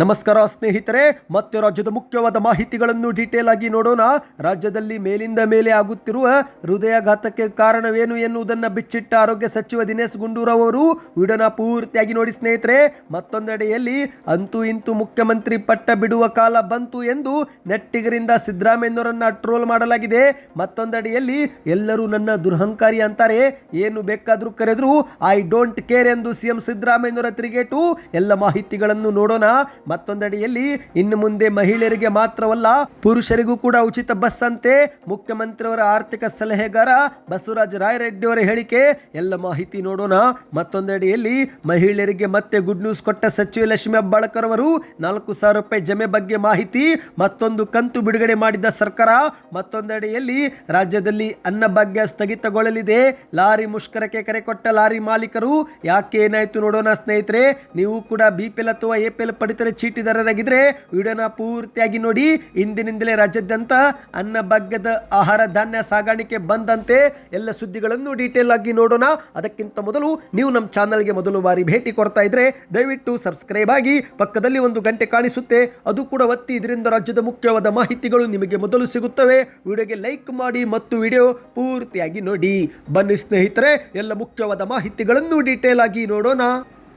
ನಮಸ್ಕಾರ ಸ್ನೇಹಿತರೆ, ಮತ್ತೆ ರಾಜ್ಯದ ಮುಖ್ಯವಾದ ಮಾಹಿತಿಗಳನ್ನು ಡೀಟೇಲ್ ಆಗಿ ನೋಡೋಣ. ರಾಜ್ಯದಲ್ಲಿ ಮೇಲಿಂದ ಮೇಲೆ ಆಗುತ್ತಿರುವ ಹೃದಯಾಘಾತಕ್ಕೆ ಕಾರಣವೇನು ಎನ್ನುವುದನ್ನು ಬಿಚ್ಚಿಟ್ಟ ಆರೋಗ್ಯ ಸಚಿವ ದಿನೇಶ್ ಗುಂಡೂರಾವ್ ಅವರು ವಿಡನ ಪೂರ್ತಿಯಾಗಿ ನೋಡಿ ಸ್ನೇಹಿತರೆ, ಮತ್ತೊಂದೆಡೆಯಲ್ಲಿ ಅಂತೂ ಇಂತೂ ಮುಖ್ಯಮಂತ್ರಿ ಪಟ್ಟ ಬಿಡುವ ಕಾಲ ಬಂತು ಎಂದು ನೆಟ್ಟಿಗರಿಂದ ಸಿದ್ದರಾಮಯ್ಯನವರನ್ನ ಟ್ರೋಲ್ ಮಾಡಲಾಗಿದೆ. ಮತ್ತೊಂದೆಡೆಯಲ್ಲಿ ಎಲ್ಲರೂ ನನ್ನ ದುರಹಂಕಾರಿ ಅಂತಾರೆ, ಏನು ಬೇಕಾದರೂ ಕರೆದರೂ ಐ ಡೋಂಟ್ ಕೇರ್ ಎಂದು ಸಿಎಂ ಸಿದ್ದರಾಮಯ್ಯನವರ ತಿರುಗೇಟು, ಎಲ್ಲ ಮಾಹಿತಿಗಳನ್ನು ನೋಡೋಣ. ಮತ್ತೊಂದೆಡೆಯಲ್ಲಿ, ಇನ್ನು ಮುಂದೆ ಮಹಿಳೆಯರಿಗೆ ಮಾತ್ರವಲ್ಲ, ಪುರುಷರಿಗೂ ಕೂಡ ಉಚಿತ ಬಸ್ ಅಂತೆ. ಮುಖ್ಯಮಂತ್ರಿಯವರ ಆರ್ಥಿಕ ಸಲಹೆಗಾರ ಬಸವರಾಜ ರಾಯರೆಡ್ಡಿ ಅವರ ಹೇಳಿಕೆ, ಎಲ್ಲ ಮಾಹಿತಿ ನೋಡೋಣ. ಮತ್ತೊಂದಡಿಯಲ್ಲಿ, ಮಹಿಳೆಯರಿಗೆ ಮತ್ತೆ ಗುಡ್ ನ್ಯೂಸ್ ಕೊಟ್ಟ ಸಚಿವೆ ಲಕ್ಷ್ಮಿ ಅಬ್ಬಾಳ್ಕರ್ ಅವರು, ನಾಲ್ಕು ಸಾವಿರ ರೂಪಾಯಿ ಜಮೆ ಬಗ್ಗೆ ಮಾಹಿತಿ, ಮತ್ತೊಂದು ಕಂತು ಬಿಡುಗಡೆ ಮಾಡಿದ ಸರ್ಕಾರ. ಮತ್ತೊಂದಡಿಯಲ್ಲಿ, ರಾಜ್ಯದಲ್ಲಿ ಅನ್ನಭಾಗ್ಯ ಸ್ಥಗಿತಗೊಳ್ಳಲಿದೆ. ಲಾರಿ ಮುಷ್ಕರಕ್ಕೆ ಕರೆ ಕೊಟ್ಟ ಲಾರಿ ಮಾಲೀಕರು, ಯಾಕೆ ಏನಾಯ್ತು ನೋಡೋಣ ಸ್ನೇಹಿತರೆ. ನೀವು ಕೂಡ ಬಿ ಪಿ ಎಲ್ ಅಥವಾ ಎ ಪಿ ಪಡಿತರ ಚೀಟಿದಾರರಾಗಿದ್ರೆ ವಿಡಿಯೋನ ಪೂರ್ತಿಯಾಗಿ ನೋಡಿ ಇಂದಿನಿಂದಲೇ ರಾಜ್ಯಾದ್ಯಂತ ಅನ್ನಭಾಗ್ಯದ ಆಹಾರ ಧಾನ್ಯ ಸಾಗಾಣಿಕೆ ಬಂದಂತೆ ಎಲ್ಲ ಸುದ್ದಿಗಳನ್ನು ಡೀಟೇಲ್ ಆಗಿ ನೋಡೋಣ. ಅದಕ್ಕಿಂತ ಮೊದಲು ನೀವು ನಮ್ಮ ಚಾನಲ್ಗೆ ಮೊದಲು ಬಾರಿ ಭೇಟಿ ಕೊಡ್ತಾ ಇದ್ರೆ ದಯವಿಟ್ಟು ಸಬ್ಸ್ಕ್ರೈಬ್ ಆಗಿ ಪಕ್ಕದಲ್ಲಿ ಒಂದು ಗಂಟೆ ಕಾಣಿಸುತ್ತೆ. ಅದು ಕೂಡ ಒತ್ತಿ ಇದರಿಂದ ರಾಜ್ಯದ ಮುಖ್ಯವಾದ ಮಾಹಿತಿಗಳು ನಿಮಗೆ ಮೊದಲು ಸಿಗುತ್ತವೆ. ವಿಡಿಯೋಗೆ ಲೈಕ್ ಮಾಡಿ ಮತ್ತು ವಿಡಿಯೋ ಪೂರ್ತಿಯಾಗಿ ನೋಡಿ. ಬನ್ನಿ ಸ್ನೇಹಿತರೆ, ಎಲ್ಲ ಮುಖ್ಯವಾದ ಮಾಹಿತಿಗಳನ್ನು ಡೀಟೇಲ್ ಆಗಿ ನೋಡೋಣ.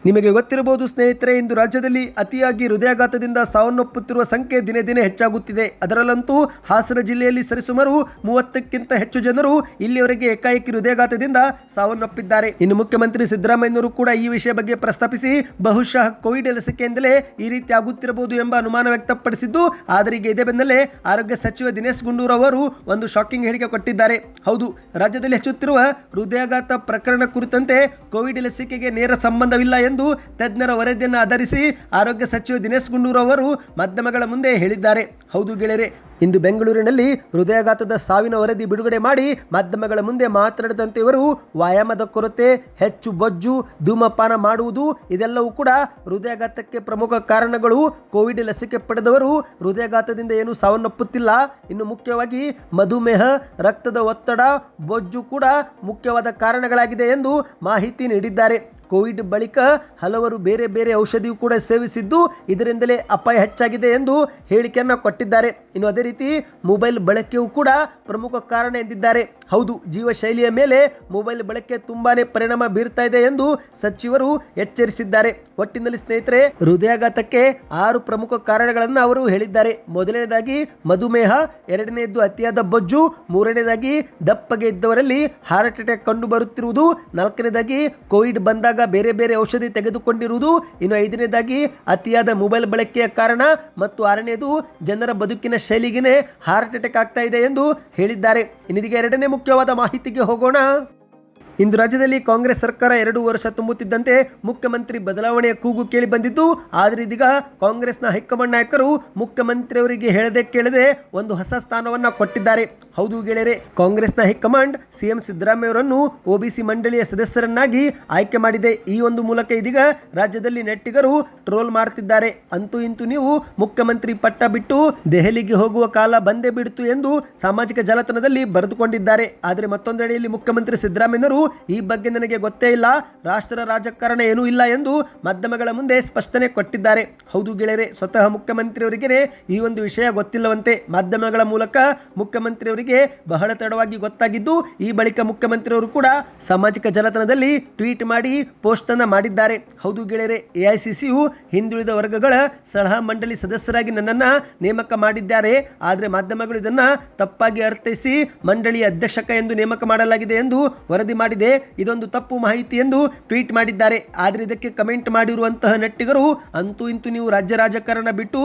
ನಿಮಗೆ ಗೊತ್ತಿರಬಹುದು ಸ್ನೇಹಿತರೆ, ಇಂದು ರಾಜ್ಯದಲ್ಲಿ ಅತಿಯಾಗಿ ಹೃದಯಾಘಾತದಿಂದ ಸಾವನ್ನಪ್ಪುತ್ತಿರುವ ಸಂಖ್ಯೆ ದಿನೇ ದಿನೇ ಹೆಚ್ಚಾಗುತ್ತಿದೆ. ಅದರಲ್ಲಂತೂ ಹಾಸನ ಜಿಲ್ಲೆಯಲ್ಲಿ ಸರಿಸುಮಾರು ಮೂವತ್ತಕ್ಕಿಂತ ಹೆಚ್ಚು ಜನರು ಇಲ್ಲಿಯವರೆಗೆ ಏಕಾಏಕಿ ಹೃದಯಾಘಾತದಿಂದ ಸಾವನ್ನಪ್ಪಿದ್ದಾರೆ. ಇನ್ನು ಮುಖ್ಯಮಂತ್ರಿ ಸಿದ್ದರಾಮಯ್ಯನವರು ಕೂಡ ಈ ವಿಷಯ ಬಗ್ಗೆ ಪ್ರಸ್ತಾಪಿಸಿ, ಬಹುಶಃ ಕೋವಿಡ್ ಲಸಿಕೆಯಿಂದಲೇ ಈ ರೀತಿ ಆಗುತ್ತಿರಬಹುದು ಎಂಬ ಅನುಮಾನ ವ್ಯಕ್ತಪಡಿಸಿದ್ದು, ಆದರೆ ಈಗ ಇದೇ ಬೆನ್ನಲ್ಲೇ ಆರೋಗ್ಯ ಸಚಿವ ದಿನೇಶ್ ಗುಂಡೂರು ಅವರು ಒಂದು ಶಾಕಿಂಗ್ ಹೇಳಿಕೆ ಕೊಟ್ಟಿದ್ದಾರೆ. ಹೌದು, ರಾಜ್ಯದಲ್ಲಿ ಹೆಚ್ಚುತ್ತಿರುವ ಹೃದಯಾಘಾತ ಪ್ರಕರಣ ಕುರಿತಂತೆ ಕೋವಿಡ್ ಲಸಿಕೆಗೆ ನೇರ ಸಂಬಂಧವಿಲ್ಲ ಎಂದು ತಜ್ಞರ ವರದಿಯನ್ನು ಆಧರಿಸಿ ಆರೋಗ್ಯ ಸಚಿವ ದಿನೇಶ್ ಗುಂಡೂರು ಅವರು ಮಾಧ್ಯಮಗಳ ಮುಂದೆ ಹೇಳಿದ್ದಾರೆ. ಹೌದು ಗೆಳೆಯರೆ, ಇಂದು ಬೆಂಗಳೂರಿನಲ್ಲಿ ಹೃದಯಾಘಾತದ ಸಾವಿನ ವರದಿ ಬಿಡುಗಡೆ ಮಾಡಿ ಮಾಧ್ಯಮಗಳ ಮುಂದೆ ಮಾತನಾಡಿದಂತೆ ಇವರು ವ್ಯಾಯಾಮದ ಕೊರತೆ, ಹೆಚ್ಚು ಬೊಜ್ಜು, ಧೂಮಪಾನ ಮಾಡುವುದು, ಇದೆಲ್ಲವೂ ಕೂಡ ಹೃದಯಾಘಾತಕ್ಕೆ ಪ್ರಮುಖ ಕಾರಣಗಳು. ಕೋವಿಡ್ ಲಸಿಕೆ ಪಡೆದವರು ಹೃದಯಾಘಾತದಿಂದ ಏನು ಸಾವನ್ನಪ್ಪುತ್ತಿಲ್ಲ. ಇನ್ನು ಮುಖ್ಯವಾಗಿ ಮಧುಮೇಹ, ರಕ್ತದ ಒತ್ತಡ, ಬೊಜ್ಜು ಕೂಡ ಮುಖ್ಯವಾದ ಕಾರಣಗಳಾಗಿದೆ ಎಂದು ಮಾಹಿತಿ ನೀಡಿದ್ದಾರೆ. ಕೋವಿಡ್ ಬಳಿಕ ಹಲವರು ಬೇರೆ ಬೇರೆ ಔಷಧಿಯು ಕೂಡ ಸೇವಿಸಿದ್ದು ಇದರಿಂದಲೇ ಅಪಾಯ ಹೆಚ್ಚಾಗಿದೆ ಎಂದು ಹೇಳಿಕೆಯನ್ನು ಕೊಟ್ಟಿದ್ದಾರೆ. ಇನ್ನು ಅದೇ ರೀತಿ, ಮೊಬೈಲ್ ಬಳಕೆಯೂ ಕೂಡ ಪ್ರಮುಖ ಕಾರಣ ಎಂದಿದ್ದಾರೆ. ಹೌದು, ಜೀವಶೈಲಿಯ ಮೇಲೆ ಮೊಬೈಲ್ ಬಳಕೆ ತುಂಬಾನೇ ಪರಿಣಾಮ ಬೀರ್ತಾ ಇದೆ ಎಂದು ಸಚಿವರು ಎಚ್ಚರಿಸಿದ್ದಾರೆ. ಒಟ್ಟಿನಲ್ಲಿ ಸ್ನೇಹಿತರೆ, ಹೃದಯಾಘಾತಕ್ಕೆ ಆರು ಪ್ರಮುಖ ಕಾರಣಗಳನ್ನು ಅವರು ಹೇಳಿದ್ದಾರೆ. ಮೊದಲನೇದಾಗಿ, ಮಧುಮೇಹ ಎರಡನೆಯದು ಅತಿಯಾದ ಬೊಜ್ಜು, ಮೂರನೇದಾಗಿ ದಪ್ಪಗೆ ಇದ್ದವರಲ್ಲಿ ಹಾರ್ಟ್ ಅಟ್ಯಾಕ್ ಕಂಡು ಬರುತ್ತಿರುವುದು, ನಾಲ್ಕನೇದಾಗಿ ಕೋವಿಡ್ ಬಂದಾಗ ಬೇರೆ ಬೇರೆ ಔಷಧಿ ತೆಗೆದುಕೊಂಡಿರುವುದು, ಇನ್ನು ಐದನೇದಾಗಿ ಅತಿಯಾದ ಮೊಬೈಲ್ ಬಳಕೆಯ ಕಾರಣ ಮತ್ತು ಆರನೇದು ಜನರ ಬದುಕಿನ ಶೈಲಿಗೆನೇ ಹಾರ್ಟ್ ಅಟ್ಯಾಕ್ ಆಗ್ತಾ ಇದೆ ಎಂದು ಹೇಳಿದ್ದಾರೆ. ಇನ್ನಿದೀಗ ಎರಡನೇ ಮುಖ್ಯವಾದ ಮಾಹಿತಿಗೆ ಹೋಗೋಣ. ಇಂದು ರಾಜ್ಯದಲ್ಲಿ ಕಾಂಗ್ರೆಸ್ ಸರ್ಕಾರ ಎರಡು ವರ್ಷ ತುಂಬುತ್ತಿದ್ದಂತೆ ಮುಖ್ಯಮಂತ್ರಿ ಬದಲಾವಣೆಯ ಕೂಗು ಕೇಳಿ ಬಂದಿದ್ದು, ಆದರೆ ಇದೀಗ ಕಾಂಗ್ರೆಸ್ನ ಹೈಕಮಾಂಡ್ ನಾಯಕರು ಮುಖ್ಯಮಂತ್ರಿಯವರಿಗೆ ಹೇಳದೆ ಕೇಳದೆ ಒಂದು ಹೊಸ ಸ್ಥಾನವನ್ನ ಕೊಟ್ಟಿದ್ದಾರೆ. ಹೌದು ಗೆಳೆಯರೆ, ಕಾಂಗ್ರೆಸ್ನ ಹೈಕಮಾಂಡ್ ಸಿಎಂ ಸಿದ್ದರಾಮಯ್ಯವರನ್ನು ಒಬಿಸಿ ಮಂಡಳಿಯ ಸದಸ್ಯರನ್ನಾಗಿ ಆಯ್ಕೆ ಮಾಡಿದೆ. ಈ ಒಂದು ಮೂಲಕ ಇದೀಗ ರಾಜ್ಯದಲ್ಲಿ ನೆಟ್ಟಿಗರು ಟ್ರೋಲ್ ಮಾಡ್ತಿದ್ದಾರೆ. ಅಂತೂ ಇಂತೂ ನೀವು ಮುಖ್ಯಮಂತ್ರಿ ಪಟ್ಟ ಬಿಟ್ಟು ದೆಹಲಿಗೆ ಹೋಗುವ ಕಾಲ ಬಂದೇ ಬಿಡ್ತು ಎಂದು ಸಾಮಾಜಿಕ ಜಾಲತಾಣದಲ್ಲಿ ಬರೆದುಕೊಂಡಿದ್ದಾರೆ. ಆದರೆ ಮತ್ತೊಂದೆಡೆಯಲ್ಲಿ ಮುಖ್ಯಮಂತ್ರಿ ಸಿದ್ದರಾಮಯ್ಯನವರು ಈ ಬಗ್ಗೆ ನನಗೆ ಗೊತ್ತೇ ಇಲ್ಲ. ರಾಷ್ಟ್ರ ರಾಜಕಾರಣ ಏನೂ ಇಲ್ಲ ಎಂದು ಮಾಧ್ಯಮಗಳ ಮುಂದೆ ಸ್ಪಷ್ಟನೆ ಕೊಟ್ಟಿದ್ದಾರೆ. ಹೌದು ಗೆಳೆಯರೆ, ಸ್ವತಃ ಮುಖ್ಯಮಂತ್ರಿಯವರಿಗೆ ಈ ಒಂದು ವಿಷಯ ಗೊತ್ತಿಲ್ಲವಂತೆ. ಮಾಧ್ಯಮಗಳ ಮೂಲಕ ಮುಖ್ಯಮಂತ್ರಿಯವರಿಗೆ ಬಹಳ ತಡವಾಗಿ ಗೊತ್ತಾಗಿದ್ದು, ಈ ಬಳಿಕ ಮುಖ್ಯಮಂತ್ರಿಯವರು ಕೂಡ ಸಾಮಾಜಿಕ ಜಾಲತಾಣದಲ್ಲಿ ಟ್ವೀಟ್ ಮಾಡಿ ಪೋಸ್ಟ್ ಅನ್ನ ಮಾಡಿದ್ದಾರೆ. ಹೌದು ಗೆಳೆಯರೆ ಎಐಸಿಸಿಯು ಹಿಂದುಳಿದ ವರ್ಗಗಳ ಸಲಹಾ ಮಂಡಳಿ ಸದಸ್ಯರಾಗಿ ನನ್ನನ್ನ ನೇಮಕ ಮಾಡಿದ್ದಾರೆ. ಆದರೆ ಮಾಧ್ಯಮಗಳು ಇದನ್ನ ತಪ್ಪಾಗಿ ಅರ್ಥೈಸಿ, ಮಂಡಳಿಯ ಅಧ್ಯಕ್ಷಕ ಎಂದು ನೇಮಕ ಮಾಡಲಾಗಿದೆ ಎಂದು ವರದಿ ಮಾಡಿದೆ, ಇದೊಂದು ತಪ್ಪು ಮಾಹಿತಿ ಎಂದು ಟ್ವೀಟ್ ಮಾಡಿದ್ದಾರೆ. ಆದರೆ ಇದಕ್ಕೆ ಕಮೆಂಟ್ ಮಾಡಿರುವಂತಹ ನಟ್ಟಿಗರು ಅಂತೂ ಇಂತೂ ನೀವು ರಾಜ್ಯ ರಾಜಕಾರಣ ಬಿಟ್ಟು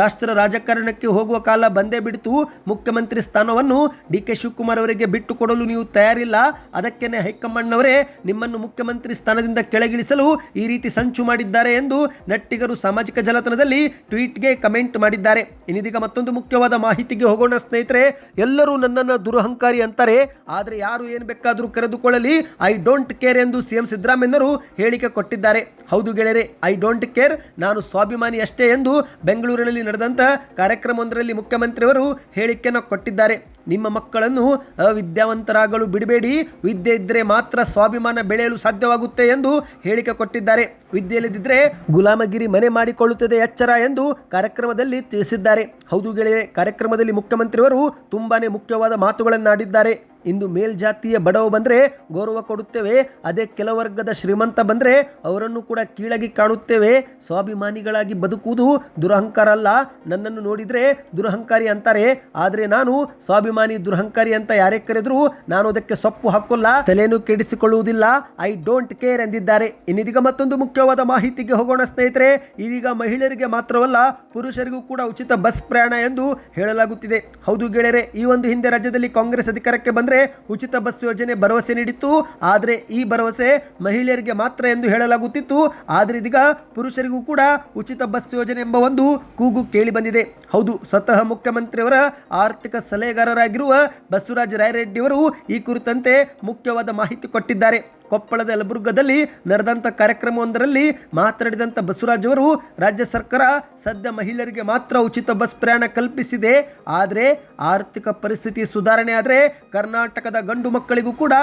ರಾಷ್ಟ್ರ ರಾಜಕಾರಣಕ್ಕೆ ಹೋಗುವ ಕಾಲ ಬಂದೇ ಬಿಡ್ತು. ಮುಖ್ಯಮಂತ್ರಿ ಸ್ಥಾನವನ್ನು ಡಿ ಕೆ ಶಿವಕುಮಾರ್ ಅವರಿಗೆ ಬಿಟ್ಟು ಕೊಡಲು ನೀವು ತಯಾರಿಲ್ಲ. ಅದಕ್ಕೇನೆ ಹೈಕಮಾಂಡ್ನವರೇ ನಿಮ್ಮನ್ನು ಮುಖ್ಯಮಂತ್ರಿ ಸ್ಥಾನದಿಂದ ಕೆಳಗಿಳಿಸಲು ಈ ರೀತಿ ಸಂಚು ಮಾಡಿದ್ದಾರೆ ಎಂದು ನಟ್ಟಿಗರು ಸಾಮಾಜಿಕ ಜಾಲತಾಣದಲ್ಲಿ ಟ್ವೀಟ್ಗೆ ಕಮೆಂಟ್ ಮಾಡಿದ್ದಾರೆ. ಇನ್ನಿದೀಗ ಮತ್ತೊಂದು ಮುಖ್ಯವಾದ ಮಾಹಿತಿಗೆ ಹೋಗೋಣ ಸ್ನೇಹಿತರೆ, ಎಲ್ಲರೂ ನನ್ನನ್ನು ದುರಹಂಕಾರಿ ಅಂತಾರೆ. ಆದರೆ ಯಾರು ಏನು ಬೇಕಾದರೂ ಕರೆದುಕೊಳ್ಳಲಿ. ಐ ಡೋಂಟ್ ಕೇರ್ ಎಂದು ಸಿಎಂ ಸಿದ್ದರಾಮಯ್ಯನವರು ಹೇಳಿಕೆ ಕೊಟ್ಟಿದ್ದಾರೆ. ಹೌದು ಗೆಳೆಯರೆ ಐ ಡೋಂಟ್ ಕೇರ್ ನಾನು ಸ್ವಾಭಿಮಾನಿ ಅಷ್ಟೇ ಎಂದು ಬೆಂಗಳೂರಿನಲ್ಲಿ ನಡೆದಂಥ ಕಾರ್ಯಕ್ರಮವೊಂದರಲ್ಲಿ ಮುಖ್ಯಮಂತ್ರಿಯವರು ಹೇಳಿಕೆಯನ್ನು ಕೊಟ್ಟಿದ್ದಾರೆ. ನಿಮ್ಮ ಮಕ್ಕಳನ್ನು ಅವಿದ್ಯಾವಂತರಾಗಲು ಬಿಡಬೇಡಿ, ವಿದ್ಯೆ ಇದ್ದರೆ ಮಾತ್ರ ಸ್ವಾಭಿಮಾನ ಬೆಳೆಯಲು ಸಾಧ್ಯವಾಗುತ್ತೆ ಎಂದು ಹೇಳಿಕೆ ಕೊಟ್ಟಿದ್ದಾರೆ. ವಿದ್ಯೆ ಇಲ್ಲದಿದ್ದರೆ ಗುಲಾಮಗಿರಿ ಮನೆ ಮಾಡಿಕೊಳ್ಳುತ್ತದೆ ಎಚ್ಚರ ಎಂದು ಕಾರ್ಯಕ್ರಮದಲ್ಲಿ ತಿಳಿಸಿದ್ದಾರೆ. ಹೌದು ಗೆಳೆಯರೆ, ಕಾರ್ಯಕ್ರಮದಲ್ಲಿ ಮುಖ್ಯಮಂತ್ರಿಯವರು ತುಂಬಾನೇ ಮುಖ್ಯವಾದ ಮಾತುಗಳನ್ನಾಡಿದ್ದಾರೆ. ಇಂದು ಮೇಲ್ಜಾತಿಯ ಬಡವ ಬಂದರೆ ಗೌರವ ಕೊಡುತ್ತೇವೆ. ಅದೇ ಕೆಲವರ್ಗದ ಶ್ರೀಮಂತ ಬಂದರೆ ಅವರನ್ನು ಕೂಡ ಕೀಳಾಗಿ ಕಾಣುತ್ತೇವೆ. ಸ್ವಾಭಿಮಾನಿಗಳಾಗಿ ಬದುಕುವುದು ದುರಹಂಕಾರ ಅಲ್ಲ. ನನ್ನನ್ನು ನೋಡಿದರೆ ದುರಹಂಕಾರಿ ಅಂತಾರೆ. ಆದರೆ ನಾನು ಸ್ವಾಭಿಮಾನಿ ದುರಹಂಕಾರಿ ಅಂತ ಯಾರೇ ಕರೆದ್ರು ನಾನು ಅದಕ್ಕೆ ಸೊಪ್ಪು ಹಾಕೋಲ್ಲ ತಲೆಯನ್ನು ಕೆಡಿಸಿಕೊಳ್ಳುವುದಿಲ್ಲ. ಐ ಡೋಂಟ್ ಕೇರ್ ಎಂದಿದ್ದಾರೆ. ಇನ್ನಿದೀಗ ಮತ್ತೊಂದು ಮುಖ್ಯವಾದ ಮಾಹಿತಿಗೆ ಹೋಗೋಣ ಸ್ನೇಹಿತರೆ. ಇದೀಗ ಮಹಿಳೆಯರಿಗೆ ಮಾತ್ರವಲ್ಲ, ಪುರುಷರಿಗೂ ಕೂಡ ಉಚಿತ ಬಸ್ ಪ್ರಯಾಣ ಎಂದು ಹೇಳಲಾಗುತ್ತಿದೆ. ಹೌದು ಗೆಳೆಯರೆ, ಈ ಒಂದು ಹಿಂದೆ ರಾಜ್ಯದಲ್ಲಿ ಕಾಂಗ್ರೆಸ್ ಅಧಿಕಾರಕ್ಕೆ ಬಂದರೆ ಉಚಿತ ಬಸ್ ಯೋಜನೆ ಭರವಸೆ ನೀಡಿತ್ತು. ಆದರೆ ಈ ಭರವಸೆ ಮಹಿಳೆಯರಿಗೆ ಮಾತ್ರ ಎಂದು ಹೇಳಲಾಗುತ್ತಿತ್ತು. ಆದರೆ ಇದೀಗ ಪುರುಷರಿಗೂ ಕೂಡ ಉಚಿತ ಬಸ್ ಯೋಜನೆ ಎಂಬ ಒಂದು ಕೂಗು ಕೇಳಿ ಬಂದಿದೆ. ಹೌದು, ಸ್ವತಃ ಮುಖ್ಯಮಂತ್ರಿಯವರ ಆರ್ಥಿಕ ಸಲಹೆಗಾರರಾಗಿರುವ ಬಸವರಾಜ ರಾಯರೆಡ್ಡಿಯವರು ಈ ಕುರಿತಂತೆ ಮುಖ್ಯವಾದ ಮಾಹಿತಿ ಕೊಟ್ಟಿದ್ದಾರೆ. ಕೊಪ್ಪಳದ ಯಲಬುರ್ಗದಲ್ಲಿ ನಡೆದಂಥ ಕಾರ್ಯಕ್ರಮವೊಂದರಲ್ಲಿ ಮಾತನಾಡಿದಂಥ ಬಸವರಾಜ್ ಅವರು, ರಾಜ್ಯ ಸರ್ಕಾರ ಸದ್ಯ ಮಹಿಳೆಯರಿಗೆ ಮಾತ್ರ ಉಚಿತ ಬಸ್ ಪ್ರಯಾಣ ಕಲ್ಪಿಸಿದೆ. ಆದರೆ ಆರ್ಥಿಕ ಪರಿಸ್ಥಿತಿ ಸುಧಾರಣೆ ಆದರೆ ಕರ್ನಾಟಕದ ಗಂಡು ಮಕ್ಕಳಿಗೂ ಕೂಡ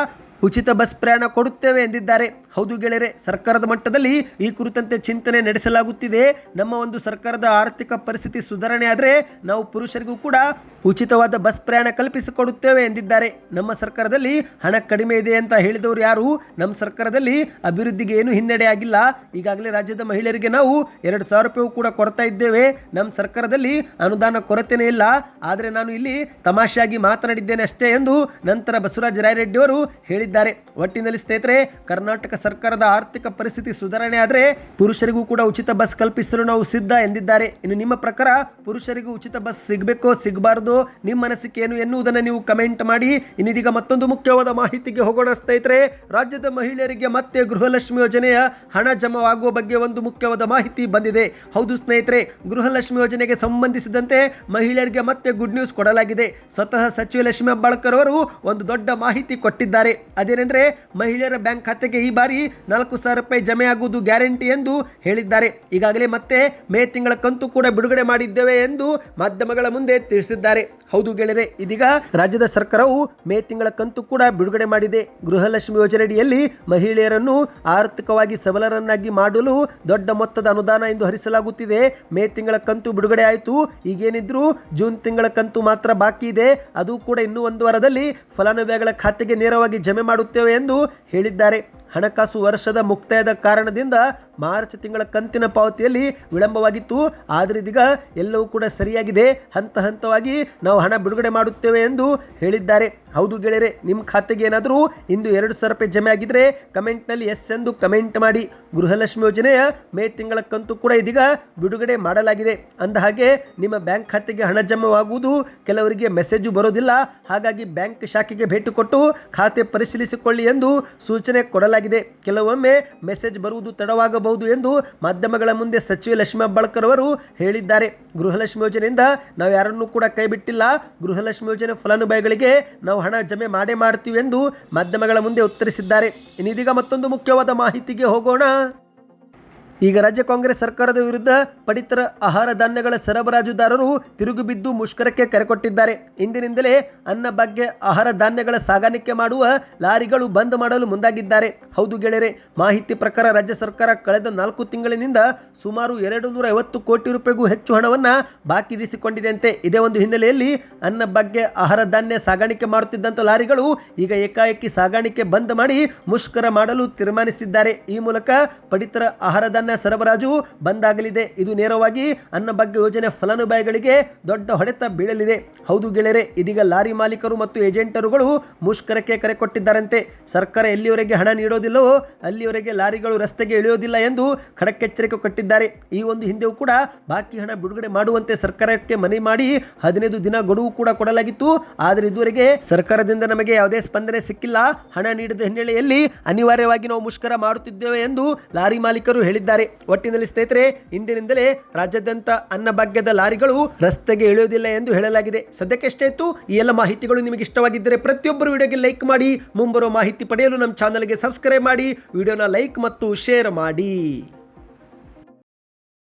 ಉಚಿತ ಬಸ್ ಪ್ರಯಾಣ ಕೊಡುತ್ತೇವೆ ಎಂದಿದ್ದಾರೆ. ಹೌದು ಗೆಳೆಯರೆ, ಸರ್ಕಾರದ ಮಟ್ಟದಲ್ಲಿ ಈ ಕುರಿತಂತೆ ಚಿಂತನೆ ನಡೆಸಲಾಗುತ್ತಿದೆ. ನಮ್ಮ ಒಂದು ಸರ್ಕಾರದ ಆರ್ಥಿಕ ಪರಿಸ್ಥಿತಿ ಸುಧಾರಣೆ ಆದರೆ ನಾವು ಪುರುಷರಿಗೂ ಕೂಡ ಉಚಿತವಾದ ಬಸ್ ಪ್ರಯಾಣ ಕಲ್ಪಿಸಿಕೊಡುತ್ತೇವೆ ಎಂದಿದ್ದಾರೆ. ನಮ್ಮ ಸರ್ಕಾರದಲ್ಲಿ ಹಣ ಕಡಿಮೆ ಇದೆ ಅಂತ ಹೇಳಿದವರು ಯಾರು? ನಮ್ಮ ಸರ್ಕಾರದಲ್ಲಿ ಅಭಿವೃದ್ಧಿಗೆ ಏನು ಹಿನ್ನಡೆ ಆಗಿಲ್ಲ. ಈಗಾಗಲೇ ರಾಜ್ಯದ ಮಹಿಳೆಯರಿಗೆ ನಾವು ಎರಡು ಸಾವಿರ ರೂಪಾಯಿ ಕೂಡ ಕೊಡ್ತಾ ಇದ್ದೇವೆ. ನಮ್ಮ ಸರ್ಕಾರದಲ್ಲಿ ಅನುದಾನ ಕೊರತೆನೇ ಇಲ್ಲ. ಆದರೆ ನಾನು ಇಲ್ಲಿ ತಮಾಷೆಯಾಗಿ ಮಾತನಾಡಿದ್ದೇನೆ ಅಷ್ಟೇ ಎಂದು ನಂತರ ಬಸವರಾಜ ರಾಯರೆಡ್ಡಿ ಅವರು ಹೇಳಿದ್ದಾರೆ ಒಟ್ಟಿನಲ್ಲಿ ಸ್ನೇಹಿತರೆ, ಕರ್ನಾಟಕ ಸರ್ಕಾರದ ಆರ್ಥಿಕ ಪರಿಸ್ಥಿತಿ ಸುಧಾರಣೆ ಆದರೆ ಪುರುಷರಿಗೂ ಕೂಡ ಉಚಿತ ಬಸ್ ಕಲ್ಪಿಸಲು ನಾವು ಸಿದ್ಧ ಎಂದಿದ್ದಾರೆ. ಇನ್ನು ನಿಮ್ಮ ಪ್ರಕಾರ ಪುರುಷರಿಗೂ ಉಚಿತ ಬಸ್ ಸಿಗಬೇಕೋ, ಸಿಗಬಾರ್ದು? ನಿಮ್ಮ ಮನಸ್ಸಿಗೆ ಏನು ಎನ್ನುವುದನ್ನು ನೀವು ಕಮೆಂಟ್ ಮಾಡಿ. ಇನ್ನಿದೀಗ ಮತ್ತೊಂದು ಮುಖ್ಯವಾದ ಮಾಹಿತಿಗೆ ಹೋಗೋಣ ಸ್ನೇಹಿತರೆ. ರಾಜ್ಯದ ಮಹಿಳೆಯರಿಗೆ ಮತ್ತೆ ಗೃಹಲಕ್ಷ್ಮಿ ಯೋಜನೆಯ ಹಣ ಜಮವಾಗುವ ಬಗ್ಗೆ ಒಂದು ಮುಖ್ಯವಾದ ಮಾಹಿತಿ ಬಂದಿದೆ. ಹೌದು ಸ್ನೇಹಿತರೆ, ಗೃಹಲಕ್ಷ್ಮಿ ಯೋಜನೆಗೆ ಸಂಬಂಧಿಸಿದಂತೆ ಮಹಿಳೆಯರಿಗೆ ಮತ್ತೆ ಗುಡ್ ನ್ಯೂಸ್ ಕೊಡಲಾಗಿದೆ. ಸ್ವತಃ ಸಚಿವ ಲಕ್ಷ್ಮಿ ಅಂಬಾಳ್ಕರ್ ಅವರು ಒಂದು ದೊಡ್ಡ ಮಾಹಿತಿ ಕೊಟ್ಟಿದ್ದಾರೆ. ಅದೇನೆಂದ್ರೆ ಮಹಿಳೆಯರ ಬ್ಯಾಂಕ್ ಖಾತೆಗೆ ಈ ಬಾರಿ ನಾಲ್ಕು ಸಾವಿರ ರೂಪಾಯಿ ಜಮೆ ಆಗುವುದು ಗ್ಯಾರಂಟಿ ಎಂದು ಹೇಳಿದ್ದಾರೆ. ಈಗಾಗಲೇ ಮತ್ತೆ ಮೇ ತಿಂಗಳ ಕಂತು ಕೂಡ ಬಿಡುಗಡೆ ಮಾಡಿದ್ದೇವೆ ಎಂದು ಮಾಧ್ಯಮಗಳ ಮುಂದೆ ತಿಳಿಸಿದ್ದಾರೆ. ಹೌದು ಗೆಳೆಯರೆ, ಇದೀಗ ರಾಜ್ಯದ ಸರ್ಕಾರವು ಮೇ ತಿಂಗಳ ಕಂತು ಕೂಡ ಬಿಡುಗಡೆ ಮಾಡಿದೆ. ಗೃಹಲಕ್ಷ್ಮಿ ಯೋಜನೆಯಡಿಯಲ್ಲಿ ಮಹಿಳೆಯರನ್ನು ಆರ್ಥಿಕವಾಗಿ ಸಬಲರನ್ನಾಗಿ ಮಾಡಲು ದೊಡ್ಡ ಮೊತ್ತದ ಅನುದಾನ ಎಂದು ಹರಿಸಲಾಗುತ್ತಿದೆ. ಮೇ ತಿಂಗಳ ಕಂತು ಬಿಡುಗಡೆ ಆಯಿತು. ಈಗೇನಿದ್ರು ಜೂನ್ ತಿಂಗಳ ಕಂತು ಮಾತ್ರ ಬಾಕಿ ಇದೆ. ಅದು ಕೂಡ ಇನ್ನೂ ಒಂದು ವಾರದಲ್ಲಿ ಫಲಾನುಭವಿಗಳ ಖಾತೆಗೆ ನೇರವಾಗಿ ಜಮೆ ಮಾಡುತ್ತೇವೆ ಎಂದು ಹೇಳಿದ್ದಾರೆ. ಹಣಕಾಸು ವರ್ಷದ ಮುಕ್ತಾಯದ ಕಾರಣದಿಂದ ಮಾರ್ಚ್ ತಿಂಗಳ ಕಂತಿನ ಪಾವತಿಯಲ್ಲಿ ವಿಳಂಬವಾಗಿತ್ತು. ಆದರೆ ಇದೀಗ ಎಲ್ಲವೂ ಕೂಡ ಸರಿಯಾಗಿದೆ. ಹಂತ ಹಂತವಾಗಿ ನಾವು ಹಣ ಬಿಡುಗಡೆ ಮಾಡುತ್ತೇವೆ ಎಂದು ಹೇಳಿದ್ದಾರೆ. ಹೌದು ಗೆಳೆಯರೆ, ನಿಮ್ಮ ಖಾತೆಗೆ ಏನಾದರೂ ಇಂದು ಎರಡು ಸಾವಿರ ರೂಪಾಯಿ ಜಮೆ ಆಗಿದ್ರೆ ಕಮೆಂಟ್ನಲ್ಲಿ ಎಸ್ ಎಂದು ಕಮೆಂಟ್ ಮಾಡಿ. ಗೃಹಲಕ್ಷ್ಮಿ ಯೋಜನೆಯ ಮೇ ತಿಂಗಳ ಕಂತು ಕೂಡ ಇದೀಗ ಬಿಡುಗಡೆ ಮಾಡಲಾಗಿದೆ. ಅಂದ ಹಾಗೆ ನಿಮ್ಮ ಬ್ಯಾಂಕ್ ಖಾತೆಗೆ ಹಣ ಜಮಾವಾಗುವುದು ಕೆಲವರಿಗೆ ಮೆಸೇಜು ಬರೋದಿಲ್ಲ. ಹಾಗಾಗಿ ಬ್ಯಾಂಕ್ ಶಾಖೆಗೆ ಭೇಟಿ ಕೊಟ್ಟು ಖಾತೆ ಪರಿಶೀಲಿಸಿಕೊಳ್ಳಿ ಎಂದು ಸೂಚನೆ ಕೊಡಲಾಗಿದೆ. ಕೆಲವೊಮ್ಮೆ ಮೆಸೇಜ್ ಬರುವುದು ತಡವಾಗಬಹುದು. ಎಂದು ಮಾಧ್ಯಮಗಳ ಮುಂದೆ ಸಚಿವ ಲಕ್ಷ್ಮಿ ಹೆಬ್ಬಾಳ್ಕರ್ ಅವರು ಹೇಳಿದ್ದಾರೆ. ಗೃಹಲಕ್ಷ್ಮಿ ಯೋಜನೆಯಿಂದ ನಾವು ಯಾರನ್ನೂ ಕೂಡ ಕೈ ಬಿಟ್ಟಿಲ್ಲ ಗೃಹಲಕ್ಷ್ಮಿ ಯೋಜನೆ ಫಲಾನುಭವಿಗಳಿಗೆ ನಾವು ಹಣ ಜಮೆ ಮಾಡೇ ಮಾಡ್ತೀವಿ ಎಂದು ಮಾಧ್ಯಮಗಳ ಮುಂದೆ ಉತ್ತರಿಸಿದ್ದಾರೆ. ಇನ್ನಿದೀಗ ಮತ್ತೊಂದು ಮುಖ್ಯವಾದ ಮಾಹಿತಿಗೆ ಹೋಗೋಣ. ಈಗ ರಾಜ್ಯ ಕಾಂಗ್ರೆಸ್ ಸರ್ಕಾರದ ವಿರುದ್ಧ ಪಡಿತರ ಆಹಾರ ಧಾನ್ಯಗಳ ಸರಬರಾಜುದಾರರು ತಿರುಗಿ ಬಿದ್ದು ಮುಷ್ಕರಕ್ಕೆ ಕರೆಕೊಟ್ಟಿದ್ದಾರೆ ಇಂದಿನಿಂದಲೇ ಅನ್ನಭಾಗ್ಯ ಆಹಾರ ಧಾನ್ಯಗಳ ಸಾಗಾಣಿಕೆ ಮಾಡುವ ಲಾರಿಗಳು ಬಂದ್ ಮಾಡಲು ಮುಂದಾಗಿದ್ದಾರೆ. ಹೌದು ಗೆಳೆಯರೆ, ಮಾಹಿತಿ ಪ್ರಕಾರ ರಾಜ್ಯ ಸರ್ಕಾರ ಕಳೆದ ನಾಲ್ಕು ತಿಂಗಳಿನಿಂದ ಸುಮಾರು ಎರಡು ನೂರ ಐವತ್ತು ಕೋಟಿ ರೂಪಾಯಿಗೂ ಹೆಚ್ಚು ಹಣವನ್ನು ಬಾಕಿ ಇರಿಸಿಕೊಂಡಿದೆಯಂತೆ ಇದೇ ಒಂದು ಹಿನ್ನೆಲೆಯಲ್ಲಿ ಅನ್ನಭಾಗ್ಯ ಆಹಾರ ಧಾನ್ಯ ಸಾಗಾಣಿಕೆ ಮಾಡುತ್ತಿದ್ದಂಥ ಲಾರಿಗಳು ಈಗ ಏಕಾಏಕಿ ಸಾಗಾಣಿಕೆ ಬಂದ್ ಮಾಡಿ ಮುಷ್ಕರ ಮಾಡಲು ತೀರ್ಮಾನಿಸಿದ್ದಾರೆ. ಈ ಮೂಲಕ ಪಡಿತರ ಆಹಾರ ಸರಬರಾಜು ಬಂದಾಗಲಿದೆ. ಇದು ನೇರವಾಗಿ ಅನ್ನಭಾಗ್ಯ ಯೋಜನೆ ಫಲಾನುಭವಿಗಳಿಗೆ ದೊಡ್ಡ ಹೊಡೆತ ಬೀಳಲಿದೆ. ಹೌದು ಗೆಳೆಯರೆ, ಇದೀಗ ಲಾರಿ ಮಾಲೀಕರು ಮತ್ತು ಏಜೆಂಟರುಗಳು ಮುಷ್ಕರಕ್ಕೆ ಕರೆ ಕೊಟ್ಟಿದ್ದಾರಂತೆ. ಸರ್ಕಾರ ಎಲ್ಲಿಯವರೆಗೆ ಹಣ ನೀಡೋದಿಲ್ಲವೋ ಅಲ್ಲಿಯವರೆಗೆ ಲಾರಿಗಳು ರಸ್ತೆಗೆ ಇಳಿಯೋದಿಲ್ಲ ಎಂದು ಖಡಕ್ ಎಚ್ಚರಿಕೆ ಕೊಟ್ಟಿದ್ದಾರೆ. ಈ ಒಂದು ಹಿಂದೆಯೂ ಕೂಡ ಬಾಕಿ ಹಣ ಬಿಡುಗಡೆ ಮಾಡುವಂತೆ ಸರ್ಕಾರಕ್ಕೆ ಮನವಿ ಮಾಡಿ ಹದಿನೈದು ದಿನ ಗಡುವು ಕೂಡ ಕೊಡಲಾಗಿತ್ತು. ಆದರೆ ಇದುವರೆಗೆ ಸರ್ಕಾರದಿಂದ ನಮಗೆ ಯಾವುದೇ ಸ್ಪಂದನೆ ಸಿಕ್ಕಿಲ್ಲ. ಹಣ ನೀಡಿದ ಹಿನ್ನೆಲೆಯಲ್ಲಿ ಅನಿವಾರ್ಯವಾಗಿ ನಾವು ಮುಷ್ಕರ ಮಾಡುತ್ತಿದ್ದೇವೆ ಎಂದು ಲಾರಿ ಮಾಲೀಕರು ಹೇಳಿದ್ದಾರೆ. ಹೇಳಿದ್ದಾರೆ ಒಟ್ಟಿನಲ್ಲಿ ಸ್ನೇಹಿತರೆ, ಇಂದಿನಿಂದಲೇ ರಾಜ್ಯಾದ್ಯಂತ ಅನ್ನಭಾಗ್ಯದ ಲಾರಿಗಳು ರಸ್ತೆಗೆ ಇಳಿಯೋದಿಲ್ಲ ಎಂದು ಹೇಳಲಾಗಿದೆ. ಸದ್ಯಕ್ಕೆ ಇತ್ತು. ಈ ಎಲ್ಲ ಮಾಹಿತಿಗಳು ನಿಮಗೆ ಇಷ್ಟವಾಗಿದ್ದರೆ ಪ್ರತಿಯೊಬ್ಬರು ವಿಡಿಯೋಗೆ ಲೈಕ್ ಮಾಡಿ, ಮುಂಬರುವ ಮಾಹಿತಿ ಪಡೆಯಲು ನಮ್ಮ ಚಾನಲ್ಗೆ ಸಬ್ಸ್ಕ್ರೈಬ್ ಮಾಡಿ, ವಿಡಿಯೋನ ಲೈಕ್ ಮತ್ತು ಶೇರ್ ಮಾಡಿ.